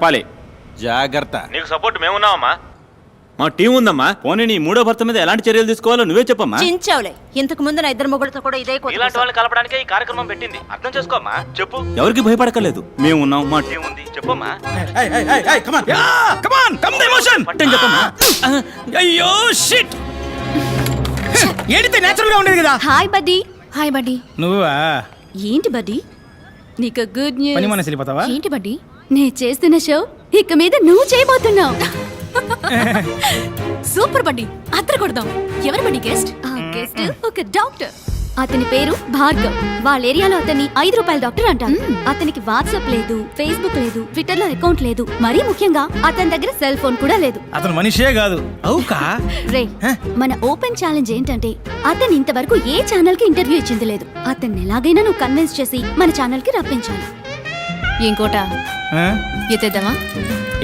పాలి. జాగ్రత్త. నీకు సపోర్ట్ మేమున్నావమ్మా మా టీం ఉందమ్మా. పోనీ నీ మూడో భర్త మీద ఎలాంటి చర్యలు తీసుకోవాలో నువ్వే చెప్పమ్మా. చించావులే. ఇంతకు ముందు నా ఇద్దరు మొగుడుతో కూడా ఇదే కొత్త ఇలాంటి వాళ్ళని కలపడానికే ఈ కార్యక్రమం పెట్టింది. అర్థం చేసుకోమ్మా. చెప్పు. ఎవరికి భయపడక్కర్లేదు. మేము ఉన్నాం మా టీం. ఏముంది? చెప్పమ్మా. చెప్పమ్మా. అయ్యో షిట్ ఏడితే నేచురల్గా ఉండేది కదా? హాయ్ బడ్డీ హాయ్ బడ్డీ నువ్వా? ఏంటి బడ్డీ నీకు గుడ్ పని న్యూస్ మనసు వెళ్ళిపోతావా? ఏంటి బడ్డీ నేను చేస్తున్న షో ఇక మీద నువ్వు చేయబోతున్నావు. సూపర్ బడ్డీ అద్దరు కొడదాం. ఎవరు బడ్డీ గెస్ట్? గెస్ట్ ఒక డాక్టర్. అతని పేరు భార్గవ్. వాళ్ళ ఏరియాలో అతన్ని ఐదు రూపాయల డాక్టర్ అంటారు. అతనికి వాట్సాప్ లేదు ఫేస్బుక్ లేదు ట్విట్టర్లో అకౌంట్ లేదు. మరీ ముఖ్యంగా అతని దగ్గర సెల్ ఫోన్ కూడా లేదు. అతను మనిషే కాదు. అవుకా? రే మన ఓపెన్ ఛాలెంజ్ ఏంటంటే అతను ఇంతవరకు ఏ ఛానల్కి ఇంటర్వ్యూ ఇచ్చింది లేదు. అతన్ని ఎలాగైనా నువ్వు కన్విన్స్ చేసి మన ఛానల్కి రప్పించాలి. ఇంకోట ఎత్తేద్దామా?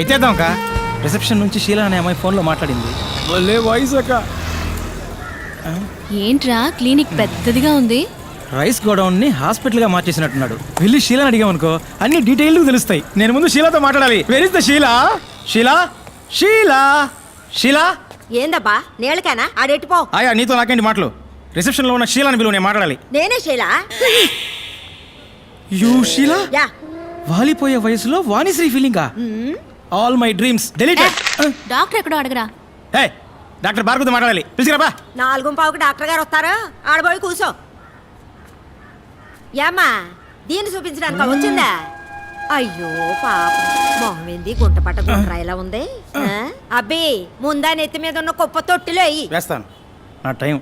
ఎత్తేద్దాం కా రిసెప్షన్ నుంచి షీలా అనే అమ్మాయి ఫోన్లో మాట్లాడింది. భలే వాయిస్ అక్క. ఏంట్రా క్లినిక్ పెద్దదిగా ఉంది? రైస్ గోడౌన్ని హాస్పిటల్గా మార్చేసినట్టున్నాడు. వెళ్ళి షీలాని అడిగామనుకో అన్ని డీటెయిల్ తెలుస్తాయి. నేను ముందు షీలాతో మాట్లాడాలి. Where is the Sheela Sheela Sheela Sheela ఏందబ్బా నీళ్ళకేనా? ఆడెట్టిపో ఆయా నీతో నాకేంటి మాటలు? రిసెప్షన్లో ఉన్న షీలాని పిలువు నేను మాట్లాడాలి. నేనే శైలా యూ షీలా యా. వాలిపోయే వయసులో Vanisri ఫీలింగా all my dreams deleted doctor ఎక్కడో అడగరా. హే డాక్టర్ భార్గవతో మాట్లాడాలి. పిలిచిరాబా నాలుగు పావుకి డాక్టర్ గారు వస్తారు. ఆడబోయి కూర్చో. ఏమ్మా దీన్ని చూపించడానికి వచ్చిందా? అయ్యో పాప. మొహం ఏంది గుంట పట్ట గుంట్రా ఇలా ఉంది? అబ్బి ముందా నెత్తి మీద ఉన్న కుప్ప తొట్టిలో అయ్యి వేస్తాను. నా టైం.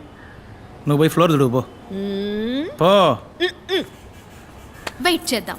నువ్వు పోయి ఫ్లోర్ దుడువు పో. వెయిట్ చేద్దాం.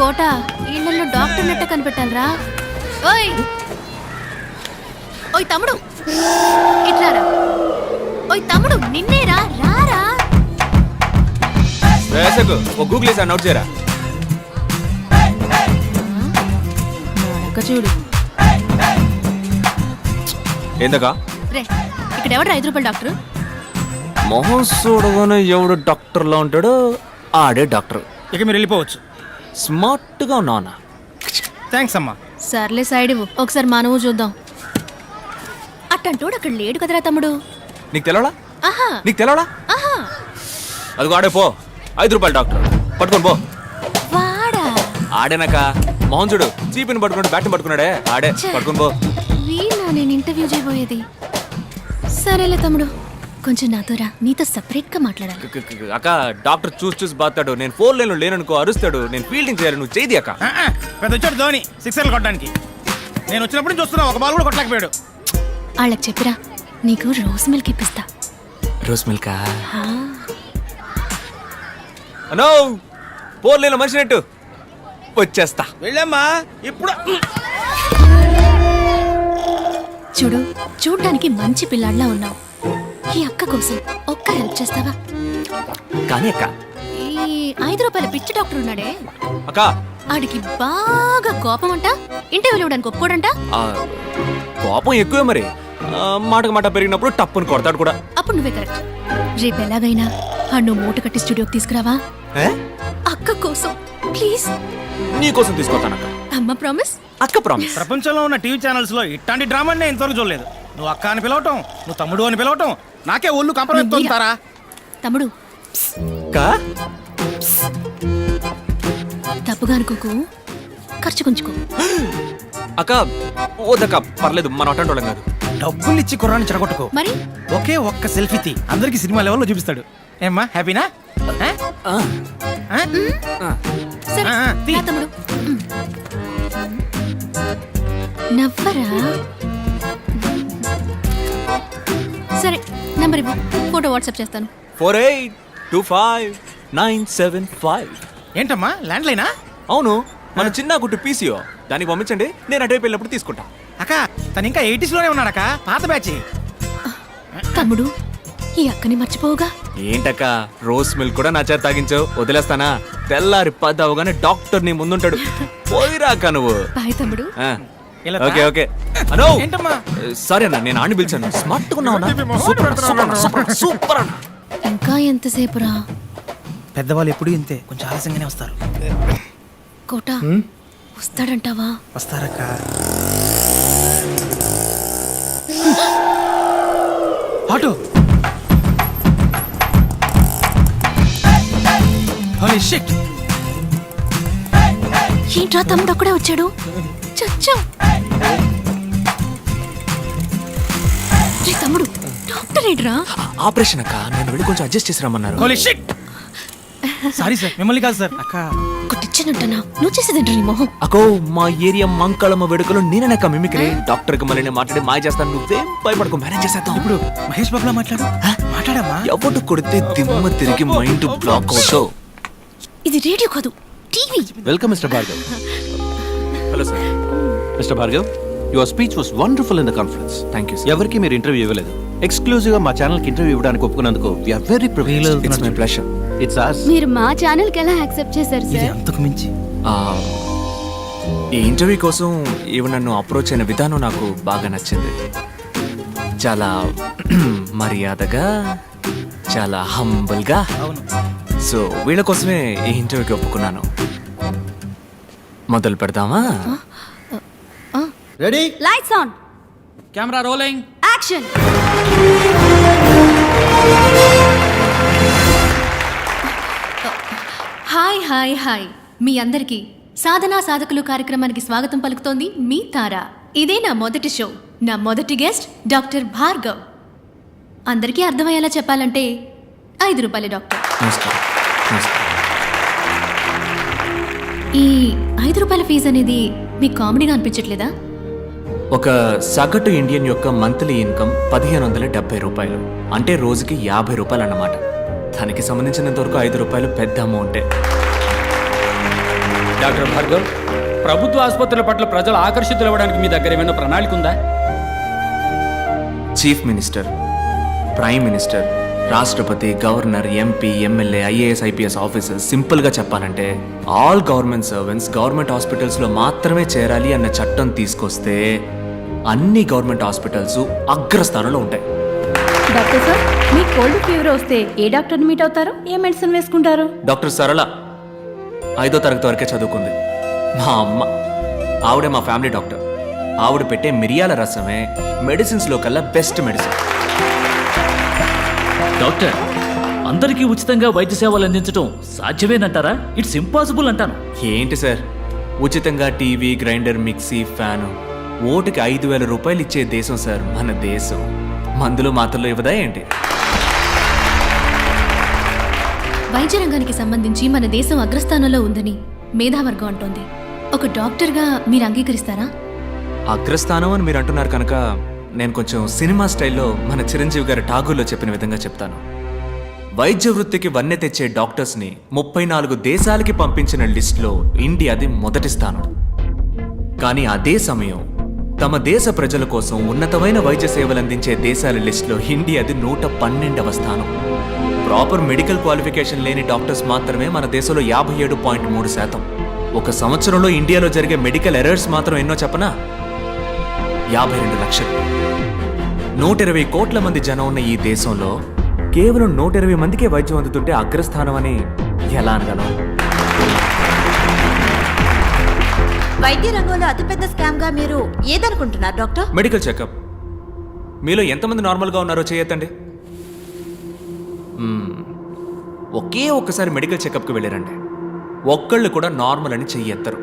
కోట ఇళ్ళలో డాక్టర్ నెట్ట కనిపెట్టాలరా ఓయ్! ఓయ్ తమ్ముడు! ఇట్లారా. ఓయ్ తమ్ముడు నిన్నేరా? రారా? వేసకు ఓ గూగుల్ వేసి నోట్ చేయరా? నానక్క చూడు ఏందకా రే ఇక్కడ ఎవడు ఐదు రూపాయల డాక్టర్? మొహం చూడగానే ఎవడు డాక్టర్లా ఉంటాడో ఆడే డాక్టర్. ఇక మీరు వెళ్ళిపోవచ్చు. స్మార్ట్గా ఉన్నావునా థ్యాంక్స్ అమ్మా. సర్లే సైడ్ ఇవ్వు ఒకసారి మానవు చూద్దాం. అట్టంటోడు అక్కడ లేడు కదరా తమ్ముడు? నీకు తెలవడా? ఆహా. నీకు తెలవడా? ఆహా. అదిగో ఆడే పో. ఐదు రూపాయలు డాక్టర్. పట్టుకొని పో. వాడా? ఆడేనాక మొహం చూడు చీపిని పట్టుకున్నాడు బ్యాట్ని పట్టుకున్నాడే. ఆడే ఛే. పట్టుకొని పో. వీళ్ళ నేను ఇంటర్వ్యూ చేయబోయేది. సరేలే తమ్ముడు. కొంచెం నాతో రా. నీతో సపరేట్గా మాట్లాడాలి అక్క డాక్టర్ చూసి చూసి బాతాడు నేను ఫోర్ లైన్లో లేననుకో అరుస్తాడు. నేను ఫీల్డింగ్ చేయాలి. నువ్వు చేయి అక్క. పెద్ద వచ్చాడు ధోని. సిక్సర్లు కొట్టడానికి. నేను వచ్చినప్పుడు నుంచి చూస్తున్నా ఒక బాల్ కూడా కొట్టలేకపోయాడు. వాళ్ళకి చెప్పిరా. నీకు రోజ్ మిల్క్ ఇప్పిస్తా. రోస్ మిల్కా అనో ఫోర్ లైన్లో మనిషి నెట్టు. వచ్చేస్తా. వెళ్ళమ్మా ఇప్పుడు. చూడు చూడ్డానికి మంచి పిల్లాడిలా ఉన్నావు. ఈ అక్క కోసం ఒక్క హెల్ప్ చేస్తావా? కానీ అక్క. ఈ ఐదు రూపాయల పిచ్చి డాక్టర్ ఉన్నాడే. అక్క. ఆడికి బాగా కోపం అంట ఇంటర్వ్యూలు ఇవ్వడానికి ఒప్పుకోడంట. ఆ, కోపం ఎక్కువే మరి. ఆ, మాటకు మాట పెరిగినప్పుడు టప్పుని కొడతాడు కూడా. అప్పుడు నువ్వే కరెక్ట్. రేపు ఎలాగైనా ఆ నువ్వు మూట కట్టి స్టూడియోకి తీసుకురావా? ఏ? అక్క కోసం ప్లీజ్. నీకోసం తీసుకొస్తానక్క అమ్మ ప్రామిస్. అక్క ప్రామిస్. ప్రపంచంలో ఉన్న టీవీ ఛానల్స్లో ఇట్లాంటి డ్రామా నేను ఇంతవరకు చూడలేదు. నువ్వు అక్క అని పిలవటం నువ్వు తమ్ముడు అని పిలవటం నాకే ఒళ్ళు కంపరెత్తుంటారా తమ్ముడు. అక్క తప్పుగా అనుకోకు. ఖర్చు కొంచుకో. అక్క ఓదక్క పర్లేదు మనం అటెండ్ వాళ్ళం కాదు. డబ్బులు ఇచ్చి కుర్రాన్ని చెడగొట్టుకో. మరి? ఒకే ఒక్క సెల్ఫీ తీ. అందరికి సినిమా లెవెల్లో చూపిస్తాడు. ఏమ్మా హ్యాపీనా? తమ్ముడు. నవ్వరా? సరే. నంబర్ ఇవ్వు. ఫోటో వాట్సాప్ చేస్తాను. Four eight two five nine seven five. ఏంటమ్మా? ల్యాండ్ లైనా అవును. మన చిన్న గుట్టు పీసీఓ. దానికి పంపించండి. నేను అటువైపు వెళ్ళినప్పుడు తీసుకుంటా. అక్క తను ఇంకా ఎయిటీస్లోనే ఉన్నాడక్క. పాత బ్యాచ్. తమ్ముడు ఈ అక్కని మర్చిపోవుగా? ఏంటక్క రోస్ మిల్క్ కూడా నా చేత తాగించావు? వదిలేస్తానా? తెల్లారి పది అవగానే డాక్టర్ నీ ముందుంటాడు. పోయిరాక నువ్వు. బాయ్ తమ్ముడు. Okay okay. అనో ఏంటమ్మా? సరే అన్న నేను ఆడిని పిలిచాను. స్మార్ట్ ఉన్నావు సూపర్ సూపర్ సూపర్ ఇంకా ఎంతసేపురా? పెద్దవాళ్ళు ఎప్పుడు ఇంతే కొంచెం ఆలస్యంగానే వస్తారు. కోట వస్తాడంటావా? వస్తారక్క. ఆటో! ఏంట్రా తమ్ముడు అక్కడే వచ్చాడు? చచ్చా. తమ్ముడు డాక్టర్ ఏంట్రా ఆపరేషన్ అక్క నేను వెళ్ళి కొంచెం అడ్జస్ట్ చేసి రమ్మన్నారు! సారీ సార్ మిమ్మల్ని కాదు సార్ అక్క. కొట్టిచ్చానంటనా నువ్వు చేసేదేంట్రా నీ మొహం? అకో మా ఏరియా మంకళమ్మ వేడుకలో నేననక్క మిమిక్రీ. డాక్టర్కి మళ్ళీ మాట్లాడి మాయ చేస్తాను నువ్వేం భయపడకు మేనేజ్ చేసేద్దాం. ఇప్పుడు మహేష్ బాబులా మాట్లాడు? మాట్లాడమ్మా. ఎవడు కొడితే దిమ్మ తిరిగి మైండ్ బ్లాక్ అవుతావు ఇది రేడియో కాదు TV. Welcome mister Bhargav. Hello sir. Mister Bhargav. Your speech was wonderful in the conference thank you ఎవరికి మీరు ఇంటర్వ్యూ ఇవ్వలేదు. ఎక్స్క్లూజివ్గా మా ఛానల్కి ఇంటర్వ్యూ ఇవ్వడానికి ఒప్పుకున్నందుకు we are very privileged it's my pleasure it's ours మీరు మా ఛానల్కి ఎలా యాక్సెప్ట్ చేశారు ఇది సార్ అంతకు మించి. ఈ ఇంటర్వ్యూ కోసం ఈవిడ నన్ను అప్రోచ్ అయిన విధానం నాకు బాగా నచ్చింది. చాలా మర్యాదగా చాలా హంబుల్గా సో వీళ్ళ కోసమే ఈ ఇంటర్వ్యూకి ఒప్పుకున్నాను. మొదలు పెడదామా ready lights on camera rolling action hi hi hi మీ అందరికీ సాధనా సాధకులు కార్యక్రమానికి స్వాగతం పలుకుతోంది మీ తార. ఇదే నా మొదటి షో. నా మొదటి గెస్ట్ డాక్టర్ భార్గవ్. అందరికీ అర్థమయ్యేలా చెప్పాలంటే ఐదు రూపాయల డాక్టర్. ఈ ఐదు రూపాయల ఫీజు అనేది మీకు కామెడీగా అనిపించట్లేదా? ఒక సగటు ఇండియన్ యొక్క మంత్లీ ఇన్కమ్ పదిహేను వందల డెబ్బై రూపాయలు. అంటే రోజుకి యాభై రూపాయలు అన్నమాట దానికి సంబంధించినంత వరకు ఐదు రూపాయలు పెద్ద అమౌంటే. డాక్టర్ భార్గవ్ ప్రభుత్వ ఆసుపత్రుల పట్ల ప్రజలు ఆకర్షితులు అవ్వడానికి మీ దగ్గర ఏమైనా ప్రణాళిక ఉందా? చీఫ్ మినిస్టర్ ప్రైమ్ మినిస్టర్ రాష్ట్రపతి governor MP MLA IAS IPS officers సింపుల్గా చెప్పాలంటే ఆల్ గవర్నమెంట్ సర్వెంట్స్ గవర్నమెంట్ హాస్పిటల్స్లో మాత్రమే చేరాలి అన్న చట్టం తీసుకొస్తే అన్ని గవర్నమెంట్ హాస్పిటల్స్ అగ్రస్థానంలో ఉంటాయి. డాక్టర్ సార్ మీ కోల్డ్ ఫీవర్ వస్తే ఏ డాక్టర్ని మీట్ అవుతారు? ఏ మెడిసిన్ వేసుకుంటారు? డాక్టర్ సరళ ఐదో తరగతి వరకే చదువుకుంది. మా అమ్మ ఆవిడే మా ఫ్యామిలీ డాక్టర్. ఆవిడ పెట్టే మిరియాల రసమే మెడిసిన్స్లో కల్లా బెస్ట్ మెడిసిన్. డాక్టర్ అందరికీ ఉచితంగా వైద్య సేవలు అందించడం సాధ్యమేనంటారా? ఇట్స్ ఇంపాసిబుల్ అంటాను. ఏంటి సార్? ఉచితంగా టీవీ గ్రైండర్ మిక్సీ ఫ్యాను. ఓటుకి ఐదు వేల రూపాయలు ఇచ్చే దేశం సార్ మన దేశం. మందులు మాత్రలు ఇవ్వదా ఏంటి? వైద్య రంగానికి సంబంధించి మన దేశం అగ్రస్థానంలో ఉందని మేధావర్గం అంటోంది. ఒక డాక్టర్గా మీరు అంగీకరిస్తారా? అగ్రస్థానం అని మీరు అంటున్నారు కనుక నేను కొంచెం సినిమా స్టైల్లో మన చిరంజీవి గారి ఠాగూర్లో చెప్పిన విధంగా చెప్తాను. వైద్య వృత్తికి వన్నె తెచ్చే డాక్టర్స్ని ముప్పై నాలుగు దేశాలకి పంపించిన లిస్టులో ఇండియాది మొదటి స్థానం. కానీ అదే సమయం తమ దేశ ప్రజల కోసం ఉన్నతమైన వైద్య సేవలు అందించే దేశాల లిస్టులో ఇండియాది నూట పన్నెండవ స్థానం. ప్రాపర్ మెడికల్ క్వాలిఫికేషన్ లేని డాక్టర్స్ మాత్రమే మన దేశంలో యాభై ఏడు పాయింట్ మూడు శాతం. ఒక సంవత్సరంలో ఇండియాలో జరిగే మెడికల్ ఎర్రర్స్ మాత్రం ఎన్నో చెప్పనా? యాభై రెండు లక్షలు. నూట ఇరవై కోట్ల మంది జనం ఉన్న ఈ దేశంలో కేవలం నూట ఇరవై మందికే వైద్యం అందుతుంటే అగ్రస్థానం అని ఎలా అనగలం? వైద్య రంగంలో అతిపెద్ద స్కామ్గా మీరు ఏదనుకుంటున్నారు డాక్టర్? Medical checkup. మీలో ఎంతమంది నార్మల్గా ఉన్నారో చేయొద్దండి. మ్మ్. ఒకే ఒక్కసారి మెడికల్ చెకప్కి వెళ్ళారండి ఒక్కళ్ళు కూడా నార్మల్ అని చెయ్యెత్తరు.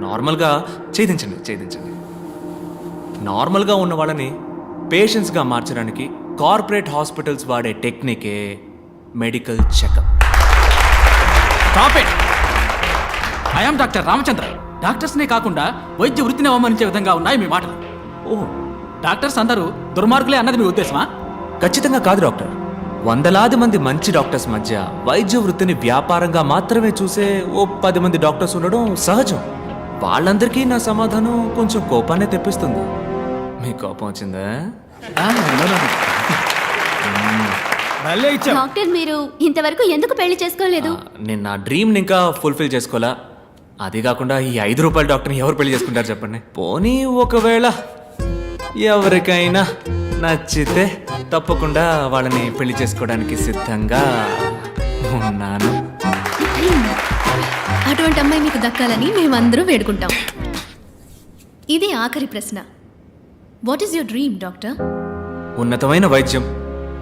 నార్మల్గా ఛేదించండి ఛేదించండి. నార్మల్గా ఉన్న వాళ్ళని పేషెంట్స్గా మార్చడానికి కార్పొరేట్ హాస్పిటల్స్ వాడే టెక్నికే medical checkup. Stop it I'm doctor Ramachandra డాక్టర్స్నే కాకుండా వైద్య వృత్తిని అవమానించే విధంగా ఉన్నాయి మీ మాటలు. ఓ డాక్టర్స్ అందరూ దుర్మార్గులే అన్నది మీ ఉద్దేశమా? ఖచ్చితంగా కాదు డాక్టర్. వందలాది మంది మంచి డాక్టర్స్ మధ్య వైద్య వృత్తిని వ్యాపారంగా మాత్రమే చూసే ఓ పది మంది డాక్టర్స్ ఉండడం సహజం. వాళ్ళందరికీ నా సమాధానం కొంచెం కోపాన్ని తెప్పిస్తుంది. మీ కోపం వచ్చిందా? డాక్టర్ మీరు ఇంతవరకు ఎందుకు పెళ్ళి చేసుకోలేదు? నేను నా డ్రీమ్ని ఇంకా ఫుల్ఫిల్ చేసుకోవాలా అది కాకుండా ఈ ఐదు రూపాయల డాక్టర్ని ఎవరు పెళ్ళి చేసుకుంటారు చెప్పండి? పోనీ ఒకవేళ ఎవరికైనా నచ్చితే తప్పకుండా వాళ్ళని పెళ్ళి చేసుకోవడానికి సిద్ధంగా ఉన్నాను. అటువంటి అమ్మాయి మీకు దక్కాలని మేమందరూ వేడుకుంటాం. ఇది ఆఖరి ప్రశ్న. What is your dream doctor ఉన్నతమైన వైద్యం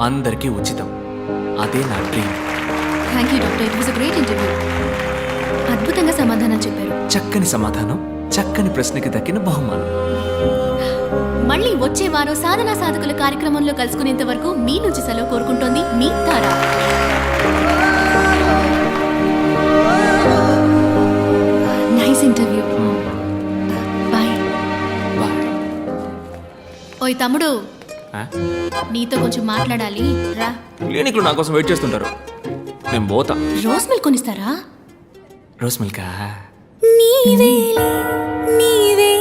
అందరికీ ఉచితం. అదే నా dream thank you doctor it was a great interview అద్భుతంగా సమాధానం చెప్పారు. చక్కని సమాధానం చక్కని ప్రశ్నకి దక్కిన బహుమానం. మళ్ళీ వచ్చే వారం సాధనా సాధకుల కార్యక్రమంలో కలుసుకునేంత వరకు మీ నుంచి సెలవు కోరుకుంటోంది మీ తారా. నైస్ ఇంటర్వ్యూ బాయ్ ఓయ్ తమ్ముడు? నీతో కొంచెం మాట్లాడాలి. రా. క్లినిక్లో నా కోసం వెయిట్ చేస్తుంటారు. నేను పోతా. రోజ్ మిల్క్ కొనిస్తారా? రోస్ మిల్కా? నీవేలే నీవే